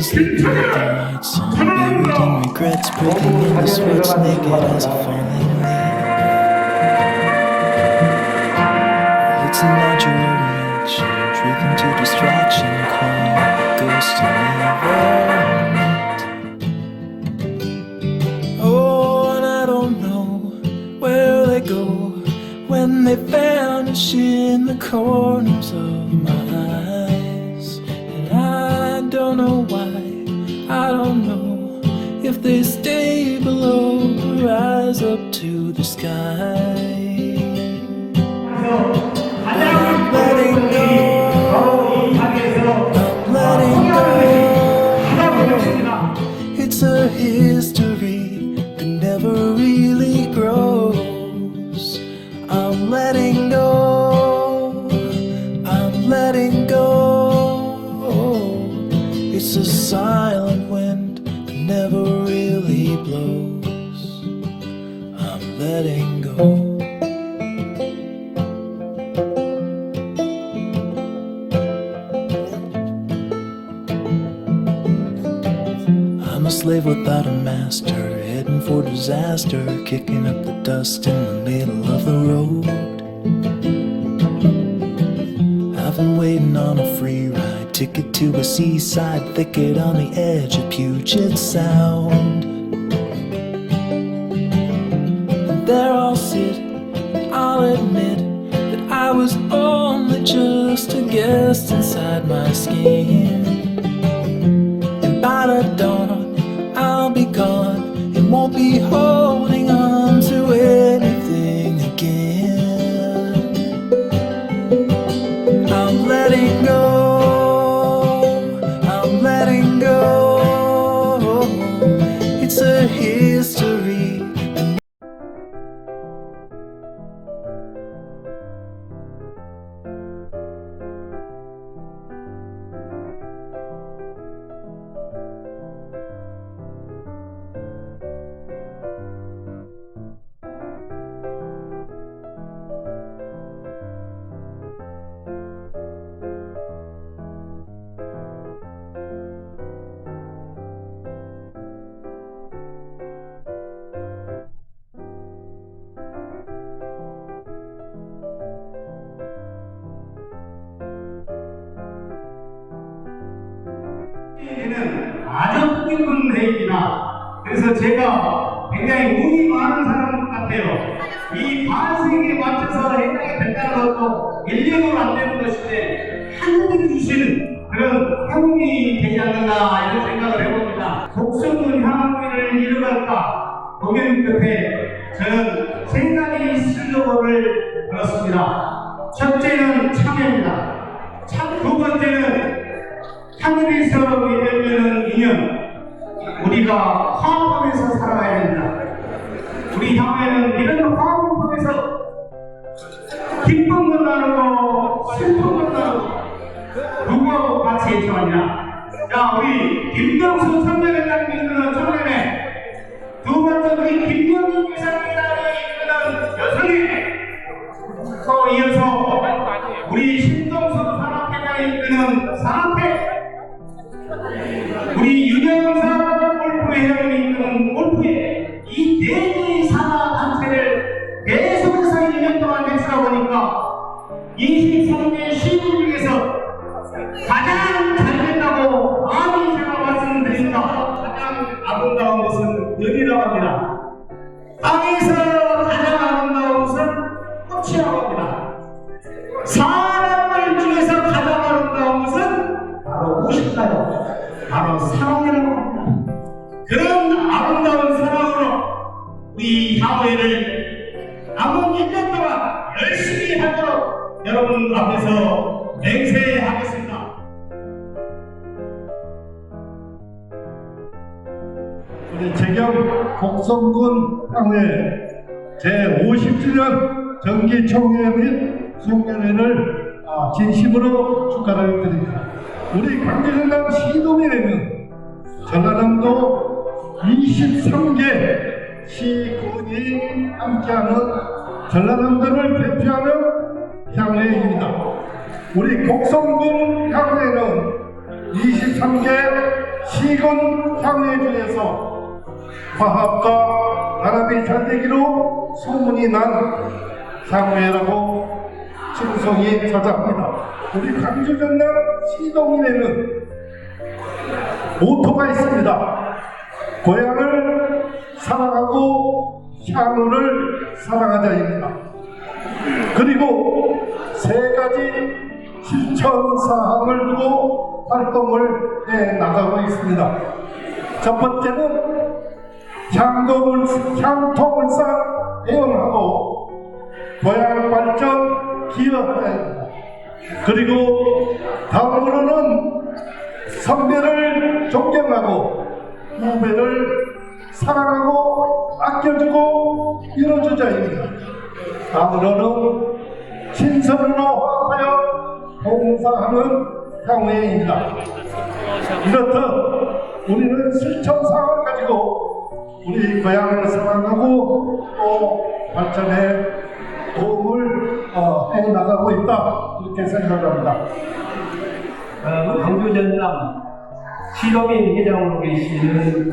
been sleeping at night, some buried in regrets, breaking the sweats, naked as a falling leaf. It's an larger reaction, driven to distraction, calling ghosts to never. Oh, and I don't know where they go when they vanish in the corners of my eyes. I don't know why, I don't know if they stay below or rise up to the sky. I'm letting go. For disaster, kicking up the dust in the middle of the road. I've been waiting on a free ride, ticket to a seaside thicket on the edge of Puget Sound. And there I'll sit, I'll admit that I was only just a guest inside my skin. Won't be holding 회의는 아주 뜻깊은 회의이나 그래서 제가 굉장히 운이 많은 사람 같아요. 이 반세기에 맞춰서 해당이 된다는 것도 1년으로 안 되는 것인데 하늘이 주시는 그런 행운이 되지 않는가 이런 생각을 해봅니다. 독서문 향기를 이뤄갈까 고민 끝에 저는 세 가지 슬로건을 걸었습니다. 첫째는 참여입니다. 참, 두 번째는 하늘에서 맺 인연 우리가 화합하면서 살아가야 됩니다. 우리 향후에는 이런 화 곡성군 향후에 제50주년 정기총회 및 송년회를 아, 진심으로 축하를 드립니다. 우리 강제전남 시도민에는 전라남도 23개 시군이 함께하는 전라남도를 대표하는 향후회입니다. 우리 곡성군 향후회는 23개 시군 향회 중에서 화합과 단합이 잘 되기로 소문이 난 향회라고 칭송이 자자합니다. 우리 광주 전남 시동인에는 모토가 있습니다. 고향을 사랑하고 향후를 사랑하자입니다. 그리고 세 가지 실천 사항을 두고 활동을 해 나가고 있습니다. 첫 번째는 향동을 향통을 쌓 애용하고 고향 발전 기여하자입니다. 그리고 다음으로는 선배를 존경하고 후배를 사랑하고 아껴주고 이뤄주자입니다. 다음으로는 신선으로 화합하여 봉사하는 향후회입니다. 이렇듯 우리는 실천사항을 가지고 우리 고향을 사랑하고 또 발전에 도움을 어, 해 나가고 있다 이렇게 생각합니다. 어, 광주 전남 시도민 회장으로 계시는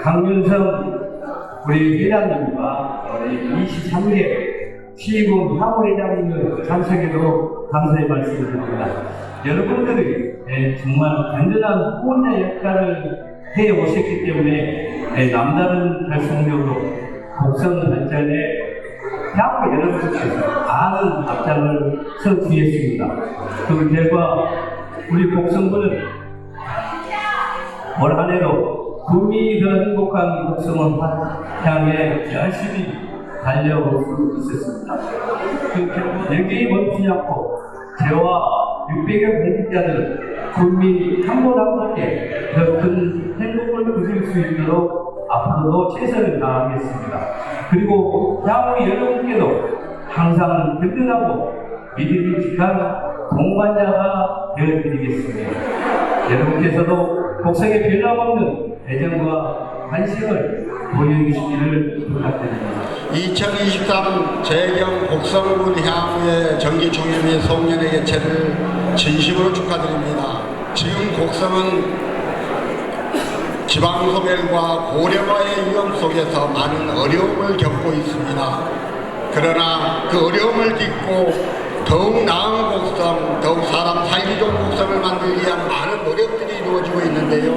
강윤성 우리 회장님과 우리 23개 시군 하부회장님을 참석해도 감사의 말씀을 드립니다. 여러분들이 예, 정말 든든한 후원자 역할을 해 오셨기 때문에 예, 남다른 달성적으로 곡성 발전에 향후 여러분께서 많은 앞장을 서주셨습니다. 그 결과 우리 곡성군은 올 국민이 더 행복한 곡성을 향해 열심히 달려오고 있었습니다. 그 결과 여기에 멈추지 않고 저와 600여 공직자들은 국민 한분한 분께 더 큰 행복을 누릴 수 있도록 앞으로도 최선을 다하겠습니다. 그리고 향후 여러분께도 항상 든든하고 믿음직한 동반자가 되어드리겠습니다. 여러분께서도 곡성에 변함없는 애정과 관심을 보여주시기를 부탁드립니다. 2023 재경 곡성군 향후의 정기총회 및 송년회 개최를 진심으로 축하드립니다. 지금 곡성은 지방소멸과 고령화의 위험 속에서 많은 어려움을 겪고 있습니다. 그러나 그 어려움을 딛고 더욱 나은 곡성, 더욱 사람 살기 좋은 곡성을 만들기 위한 많은 노력들이 이루어지고 있는데요.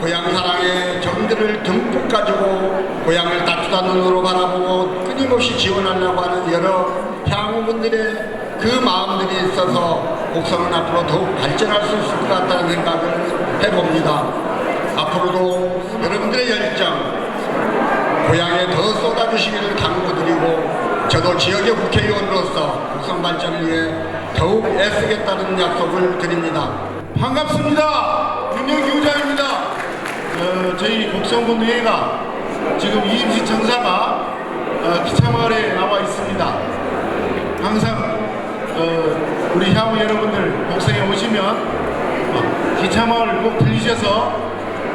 고향 사랑의 정들을 듬뿍 가지고 고향을 따뜻한 눈으로 바라보고 끊임없이 지원하려고 하는 여러 향후분들의 그 마음들이 있어서 곡성은 앞으로 더욱 발전할 수 있을 것 같다는 생각을 해봅니다. 앞으로도 여러분들의 열정, 고향에 더 쏟아주시기를 당부드리고 저도 지역의 국회의원으로서 곡성 발전을 위해 더욱 애쓰겠다는 약속을 드립니다. 반갑습니다. 윤영기 후장입니다. 어, 저희 곡성군 의회가 지금 이임시 청사가 어, 기차마을에 나와 있습니다. 항상 어, 우리 향후 여러분들 곡성에 오시면 어, 기차마을 꼭 들리셔서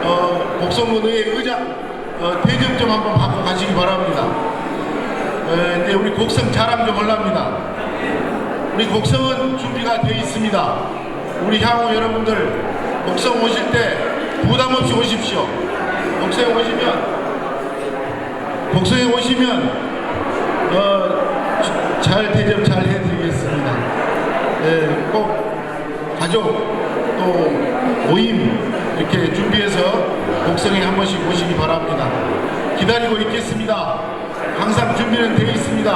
어, 곡성군 의회 의장 어, 대접 좀 한번 받고 가시기 바랍니다. 어, 근데 우리 곡성 자랑 좀 하랍니다. 우리 곡성은 준비가 되어 있습니다. 우리 향후 여러분들 곡성 오실 때 부담 없이 오십시오. 곡성에 오시면 곡성에 오시면 어, 주- 잘 대접 잘 해드리겠습니다. 예, 꼭 가족 또 모임 이렇게 준비해서 곡성에 한 번씩 오시기 바랍니다. 기다리고 있겠습니다. 항상 준비는 되어 있습니다.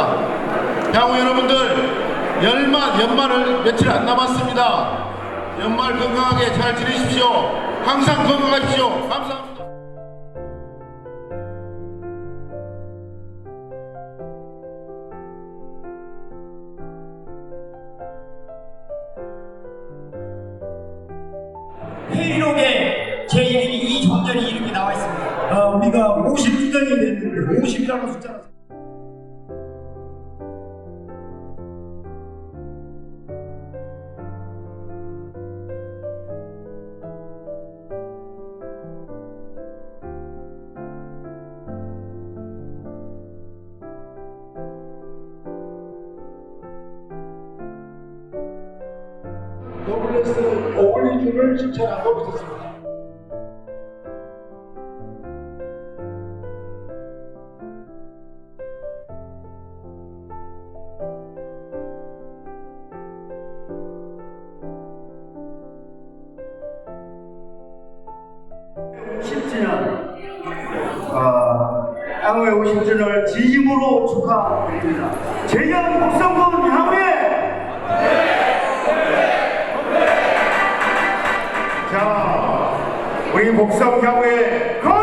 향후 여러분들 연말 연말을 며칠 안 남았습니다. 연말 건강하게 잘 지내십시오. 항상 건강하십시오. 감사합니다. 어울리 줄을 실천하고 있었습니다. 아, 향후의 50주년을 진심으로 축하드립니다. 재영 복성군 복성 향후에 거!